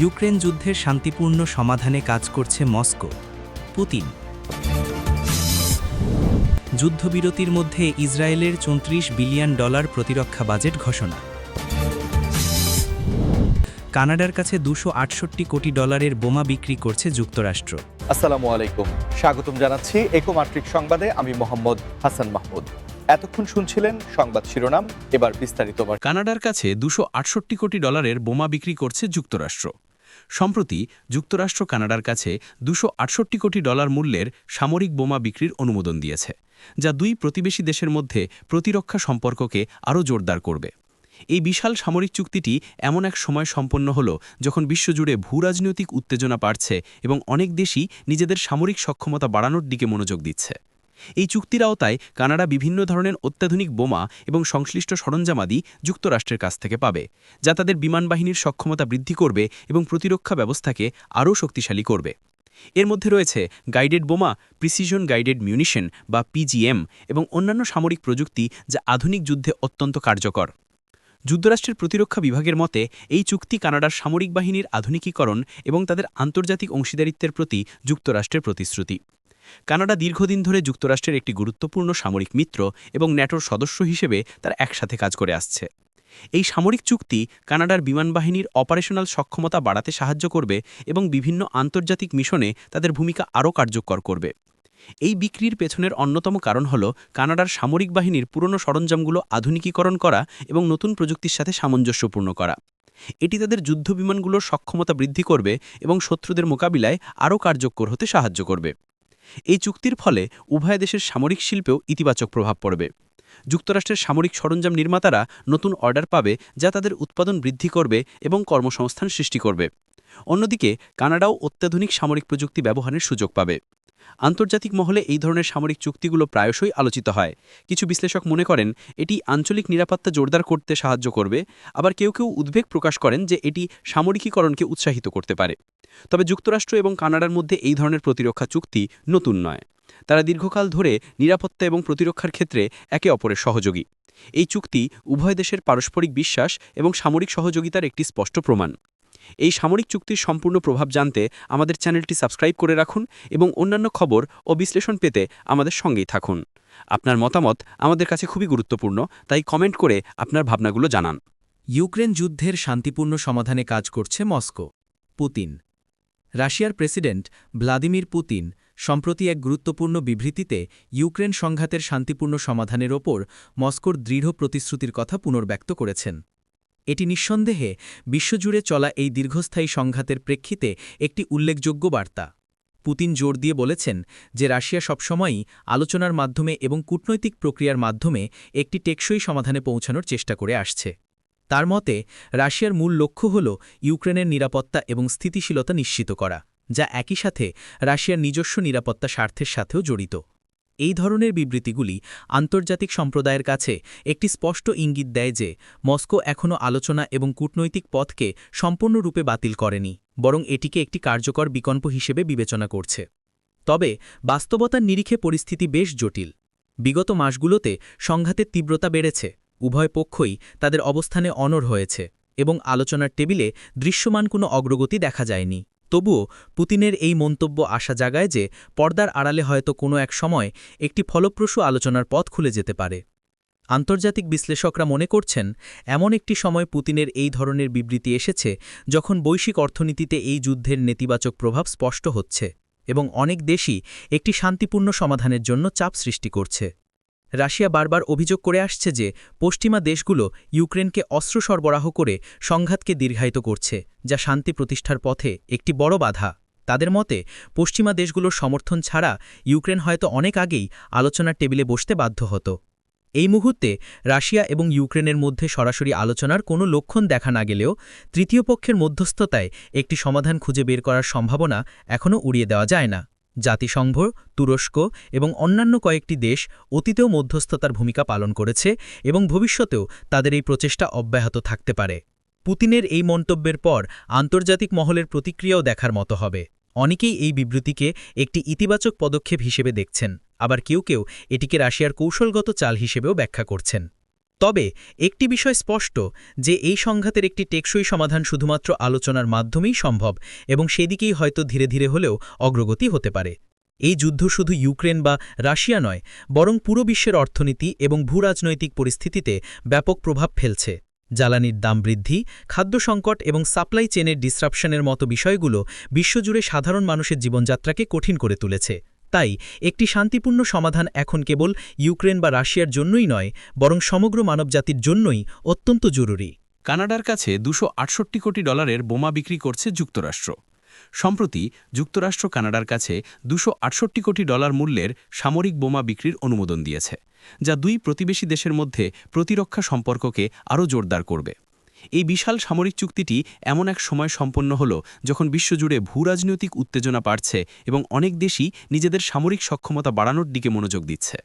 Ukraine যুদ্ধের শান্তিপূর্ণ সমাধানে কাজ করছে মস্কো, পুতিন। যুদ্ধবিরতির মধ্যে ইসরায়েলের চৌত্রিশ বিলিয়ন ডলার প্রতিরক্ষা বাজেট ঘোষণা। কানাডার কাছে দুশো কোটি ডলারের বোমা বিক্রি করছে যুক্তরাষ্ট্র। আসসালামু আলাইকুম। স্বাগতম জানাচ্ছি একোমাত্রিক সংবাদে, আমি মোহাম্মদ হাসান মাহমুদ। এতক্ষণ শুনছিলেন সংবাদ শিরোনাম, এবার বিস্তারিত কানাডার কাছে দুশো কোটি ডলারের বোমা বিক্রি করছে যুক্তরাষ্ট্র। সম্প্রতি, যুক্তরাষ্ট্র কানাডার কাছে দুশো কোটি ডলার মূল্যের সামরিক বোমা বিক্রির অনুমোদন দিয়েছে, যা দুই প্রতিবেশী দেশের মধ্যে প্রতিরক্ষা সম্পর্ককে আরও জোরদার করবে। এই বিশাল সামরিক চুক্তিটি এমন এক সময় সম্পন্ন হল যখন বিশ্বজুড়ে ভূরাজনৈতিক উত্তেজনা বাড়ছে এবং অনেক দেশই নিজেদের সামরিক সক্ষমতা বাড়ানোর দিকে মনোযোগ দিচ্ছে। এই চুক্তির আওতায় কানাডা বিভিন্ন ধরনের অত্যাধুনিক বোমা এবং সংশ্লিষ্ট সরঞ্জামাদি যুক্তরাষ্ট্রের কাছ থেকে পাবে, যা তাদের বিমান বাহিনীর সক্ষমতা বৃদ্ধি করবে এবং প্রতিরক্ষা ব্যবস্থাকে আরও শক্তিশালী করবে। এর মধ্যে রয়েছে গাইডেড বোমা, প্রিসিশন গাইডেড মিউনিশন বা পিজিএম এবং অন্যান্য সামরিক প্রযুক্তি যা আধুনিক যুদ্ধে অত্যন্ত কার্যকর। যুক্তরাষ্ট্রের প্রতিরক্ষা বিভাগের মতে, এই চুক্তি কানাডার সামরিক বাহিনীর আধুনিকীকরণ এবং তাদের আন্তর্জাতিক অংশীদারিত্বের প্রতি যুক্তরাষ্ট্রের প্রতিশ্রুতি। কানাডা দীর্ঘদিন ধরে যুক্তরাষ্ট্রের একটি গুরুত্বপূর্ণ সামরিক মিত্র এবং ন্যাটোর সদস্য হিসেবে তার একসাথে কাজ করে আসছে। এই সামরিক চুক্তি কানাডার বিমান বাহিনীর অপারেশনাল সক্ষমতা বাড়াতে সাহায্য করবে এবং বিভিন্ন আন্তর্জাতিক মিশনে তাদের ভূমিকা আরও কার্যকর করবে। এই বিক্রির পেছনের অন্যতম কারণ হল কানাডার সামরিক বাহিনীর পুরনো সরঞ্জামগুলো আধুনিকীকরণ করা এবং নতুন প্রযুক্তির সাথে সামঞ্জস্যপূর্ণ করা। এটি তাদের যুদ্ধবিমানগুলোর সক্ষমতা বৃদ্ধি করবে এবং শত্রুদের মোকাবিলায় আরও কার্যকর হতে সাহায্য করবে। এই চুক্তির ফলে উভয় দেশের সামরিক শিল্পেও ইতিবাচক প্রভাব পড়বে। যুক্তরাষ্ট্রের সামরিক সরঞ্জাম নির্মাতারা নতুন অর্ডার পাবে যা তাদের উৎপাদন বৃদ্ধি করবে এবং কর্মসংস্থান সৃষ্টি করবে। অন্যদিকে কানাডাও অত্যাধুনিক সামরিক প্রযুক্তি ব্যবহারের সুযোগ পাবে। আন্তর্জাতিক মহলে এই ধরনের সামরিক চুক্তিগুলো প্রায়শই আলোচিত হয়। কিছু বিশ্লেষক মনে করেন, এটি আঞ্চলিক নিরাপত্তা জোরদার করতে সাহায্য করবে, আবার কেউ কেউ উদ্বেগ প্রকাশ করেন যে এটি সামরিকীকরণকে উৎসাহিত করতে পারে। তবে যুক্তরাষ্ট্র এবং কানাডার মধ্যে এই ধরনের প্রতিরক্ষা চুক্তি নতুন নয়। তারা দীর্ঘকাল ধরে নিরাপত্তা এবং প্রতিরক্ষার ক্ষেত্রে একে অপরের সহযোগী। এই চুক্তি উভয় দেশের পারস্পরিক বিশ্বাস এবং সামরিক সহযোগিতার একটি স্পষ্ট প্রমাণ। এই সামরিক চুক্তির সম্পূর্ণ প্রভাব জানতে আমাদের চ্যানেলটি সাবস্ক্রাইব করে রাখুন এবং অন্যান্য খবর ও বিশ্লেষণ পেতে আমাদের সঙ্গেই থাকুন। আপনার মতামত আমাদের কাছে খুবই গুরুত্বপূর্ণ, তাই কমেন্ট করে আপনার ভাবনাগুলো জানান। ইউক্রেন যুদ্ধের শান্তিপূর্ণ সমাধানে কাজ করছে মস্কো। পুতিন। রাশিয়ার প্রেসিডেন্ট ভ্লাদিমির পুতিন সম্প্রতি এক গুরুত্বপূর্ণ বিবৃতিতে ইউক্রেন সংঘাতের শান্তিপূর্ণ সমাধানের ওপর মস্কোর দৃঢ় প্রতিশ্রুতির কথা পুনর্ব্যক্ত করেছেন। এটি নিঃসন্দেহে বিশ্বজুড়ে চলা এই দীর্ঘস্থায়ী সংঘাতের প্রেক্ষিতে একটি উল্লেখযোগ্য বার্তা। পুতিন জোর দিয়ে বলেছেন যে রাশিয়া সবসময়ই আলোচনার মাধ্যমে এবং কূটনৈতিক প্রক্রিয়ার মাধ্যমে একটি টেকসই সমাধানে পৌঁছানোর চেষ্টা করে আসছে। তার মতে, রাশিয়ার মূল লক্ষ্য হল ইউক্রেনের নিরাপত্তা এবং স্থিতিশীলতা নিশ্চিত করা, যা একই সাথে রাশিয়ার নিজস্ব নিরাপত্তা স্বার্থের সাথেও জড়িত। এই ধরনের বিবৃতিগুলি আন্তর্জাতিক সম্প্রদায়ের কাছে একটি স্পষ্ট ইঙ্গিত দেয় যে মস্কো এখনও আলোচনা এবং কূটনৈতিক পথকে সম্পূর্ণরূপে বাতিল করেনি, বরং এটিকে একটি কার্যকর বিকল্প হিসেবে বিবেচনা করছে। তবে বাস্তবতার নিরিখে পরিস্থিতি বেশ জটিল। বিগত মাসগুলোতে সংঘাতের তীব্রতা বেড়েছে, উভয় পক্ষই তাদের অবস্থানে অনর হয়েছে এবং আলোচনার টেবিলে দৃশ্যমান কোনো অগ্রগতি দেখা যায়নি। তবুও পুতিনের এই মন্তব্য আশা জাগায় যে পর্দার আড়ালে হয়তো কোনো এক সময় একটি ফলপ্রসূ আলোচনার পথ খুলে যেতে পারে। আন্তর্জাতিক বিশ্লেষকরা মনে করছেন, এমন একটি সময় পুতিনের এই ধরনের বিবৃতি এসেছে যখন বৈশ্বিক অর্থনীতিতে এই যুদ্ধের নেতিবাচক প্রভাব স্পষ্ট হচ্ছে এবং অনেক দেশই একটি শান্তিপূর্ণ সমাধানের জন্য চাপ সৃষ্টি করছে। রাশিয়া বারবার অভিযোগ করে আসছে যে পশ্চিমা দেশগুলো ইউক্রেনকে অস্ত্র সরবরাহ করে সংঘাতকে দীর্ঘায়িত করছে, যা শান্তি প্রতিষ্ঠার পথে একটি বড় বাধা। তাদের মতে, পশ্চিমা দেশগুলোর সমর্থন ছাড়া ইউক্রেন হয়তো অনেক আগেই আলোচনার টেবিলে বসতে বাধ্য হতো। এই মুহূর্তে রাশিয়া এবং ইউক্রেনের মধ্যে সরাসরি আলোচনার কোনো লক্ষণ দেখা না গেলেও তৃতীয় পক্ষের মধ্যস্থতায় একটি সমাধান খুঁজে বের করার সম্ভাবনা এখনও উড়িয়ে দেওয়া যায় না। জাতিসংঘ, তুরস্ক এবং অন্যান্য কয়েকটি দেশ অতীতেও মধ্যস্থতার ভূমিকা পালন করেছে এবং ভবিষ্যতেও তাদের এই প্রচেষ্টা অব্যাহত থাকতে পারে। পুতিনের এই মন্তব্যের পর আন্তর্জাতিক মহলের প্রতিক্রিয়াও দেখার মতো হবে। অনেকেই এই বিবৃতিকে একটি ইতিবাচক পদক্ষেপ হিসেবে দেখছেন, আবার কেউ কেউ এটিকে রাশিয়ার কৌশলগত চাল হিসেবেও ব্যাখ্যা করছেন। তবে একটি বিষয় স্পষ্ট, যে এই সংঘাতের একটি টেকসই সমাধান শুধুমাত্র আলোচনার মাধ্যমেই সম্ভব এবং সেদিকেই হয়তো ধীরে ধীরে হলেও অগ্রগতি হতে পারে। এই যুদ্ধ শুধু ইউক্রেন বা রাশিয়া নয়, বরং পুরো বিশ্বের অর্থনীতি এবং ভূরাজনৈতিক পরিস্থিতিতে ব্যাপক প্রভাব ফেলছে। জ্বালানির দাম বৃদ্ধি, খাদ্য সংকট এবং সাপ্লাই চেনের ডিসরাপশনের মতো বিষয়গুলো বিশ্বজুড়ে সাধারণ মানুষের জীবনযাত্রাকে কঠিন করে তুলেছে। তাই একটি শান্তিপূর্ণ সমাধান এখন কেবল ইউক্রেন বা রাশিয়ার জন্যই নয়, বরং সমগ্র মানবজাতির জন্যই অত্যন্ত জরুরি। কানাডার কাছে দুশো কোটি ডলারের বোমা বিক্রি করছে যুক্তরাষ্ট্র। সম্প্রতি যুক্তরাষ্ট্র কানাডার কাছে দুশো কোটি ডলার মূল্যের সামরিক বোমা বিক্রির অনুমোদন দিয়েছে, যা দুই প্রতিবেশী দেশের মধ্যে প্রতিরক্ষা সম্পর্ককে আরও জোরদার করবে। এই বিশাল সামরিক চুক্তিটি এমন এক সময় সম্পন্ন হল যখন বিশ্বজুড়ে ভূরাজনৈতিক উত্তেজনা বাড়ছে এবং অনেক দেশই নিজেদের সামরিক সক্ষমতা বাড়ানোর দিকে মনোযোগ দিচ্ছে।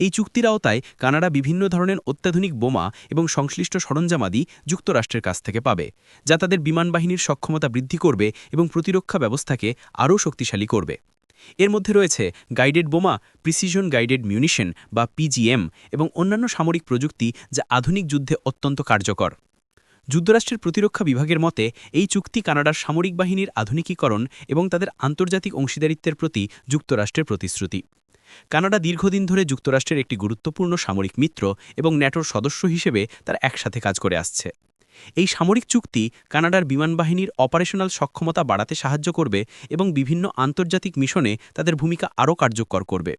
এই চুক্তির আওতায় কানাডা বিভিন্ন ধরনের অত্যাধুনিক বোমা এবং সংশ্লিষ্ট সরঞ্জামাদি যুক্তরাষ্ট্রের কাছ থেকে পাবে, যা তাদের বিমানবাহিনীর সক্ষমতা বৃদ্ধি করবে এবং প্রতিরক্ষা ব্যবস্থাকে আরও শক্তিশালী করবে। এর মধ্যে রয়েছে গাইডেড বোমা, প্রিসিশন গাইডেড মিউনিশন বা পিজিএম এবং অন্যান্য সামরিক প্রযুক্তি যা আধুনিক যুদ্ধে অত্যন্ত কার্যকর। যুক্তরাষ্ট্রের প্রতিরক্ষা বিভাগের মতে, এই চুক্তি কানাডার সামরিক বাহিনীর আধুনিকীকরণ এবং তাদের আন্তর্জাতিক অংশীদারিত্বের প্রতি যুক্তরাষ্ট্রের প্রতিশ্রুতি। কানাডা দীর্ঘদিন ধরে যুক্তরাষ্ট্রের একটি গুরুত্বপূর্ণ সামরিক মিত্র এবং ন্যাটোর সদস্য হিসেবে তার একসাথে কাজ করে আসছে। এই সামরিক চুক্তি কানাডার বিমানবাহিনীর অপারেশনাল সক্ষমতা বাড়াতে সাহায্য করবে এবং বিভিন্ন আন্তর্জাতিক মিশনে তাদের ভূমিকা আরও কার্যকর করবে।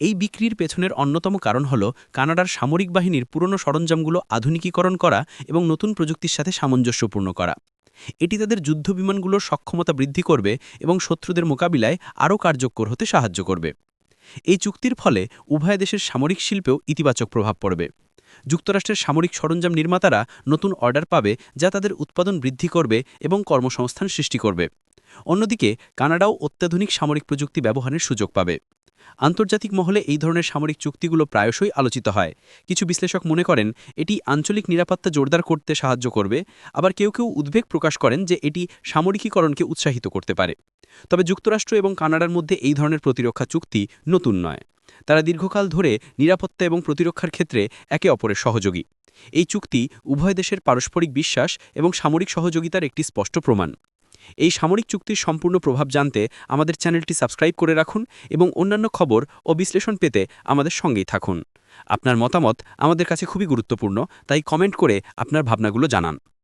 এই বিক্রির পেছনের অন্যতম কারণ হল কানাডার সামরিক বাহিনীর পুরনো সরঞ্জামগুলো আধুনিকীকরণ করা এবং নতুন প্রযুক্তির সাথে সামঞ্জস্যপূর্ণ করা। এটি তাদের যুদ্ধবিমানগুলোর সক্ষমতা বৃদ্ধি করবে এবং শত্রুদের মোকাবিলায় আরও কার্যকর হতে সাহায্য করবে। এই চুক্তির ফলে উভয় দেশের সামরিক শিল্পেও ইতিবাচক প্রভাব পড়বে। যুক্তরাষ্ট্রের সামরিক সরঞ্জাম নির্মাতারা নতুন অর্ডার পাবে যা তাদের উৎপাদন বৃদ্ধি করবে এবং কর্মসংস্থান সৃষ্টি করবে। অন্যদিকে, কানাডাও অত্যাধুনিক সামরিক প্রযুক্তি ব্যবহারের সুযোগ পাবে। আন্তর্জাতিক মহলে এই ধরনের সামরিক চুক্তিগুলো প্রায়শই আলোচিত হয়। কিছু বিশ্লেষক মনে করেন, এটি আঞ্চলিক নিরাপত্তা জোরদার করতে সাহায্য করবে, আবার কেউ কেউ উদ্বেগ প্রকাশ করেন যে এটি সামরিকীকরণকে উৎসাহিত করতে পারে। তবে যুক্তরাষ্ট্র এবং কানাডার মধ্যে এই ধরনের প্রতিরক্ষা চুক্তি নতুন নয়। তারা দীর্ঘকাল ধরে নিরাপত্তা এবং প্রতিরক্ষার ক্ষেত্রে একে অপরের সহযোগী। এই চুক্তি উভয় দেশের পারস্পরিক বিশ্বাস এবং সামরিক সহযোগিতার একটি স্পষ্ট প্রমাণ। এই সামরিক চুক্তির সম্পূর্ণ প্রভাব জানতে আমাদের চ্যানেলটি সাবস্ক্রাইব করে রাখুন এবং অন্যান্য খবর ও বিশ্লেষণ পেতে আমাদের সঙ্গেই থাকুন। আপনার মতামত আমাদের কাছে খুবই গুরুত্বপূর্ণ, তাই কমেন্ট করে আপনার ভাবনাগুলো জানান।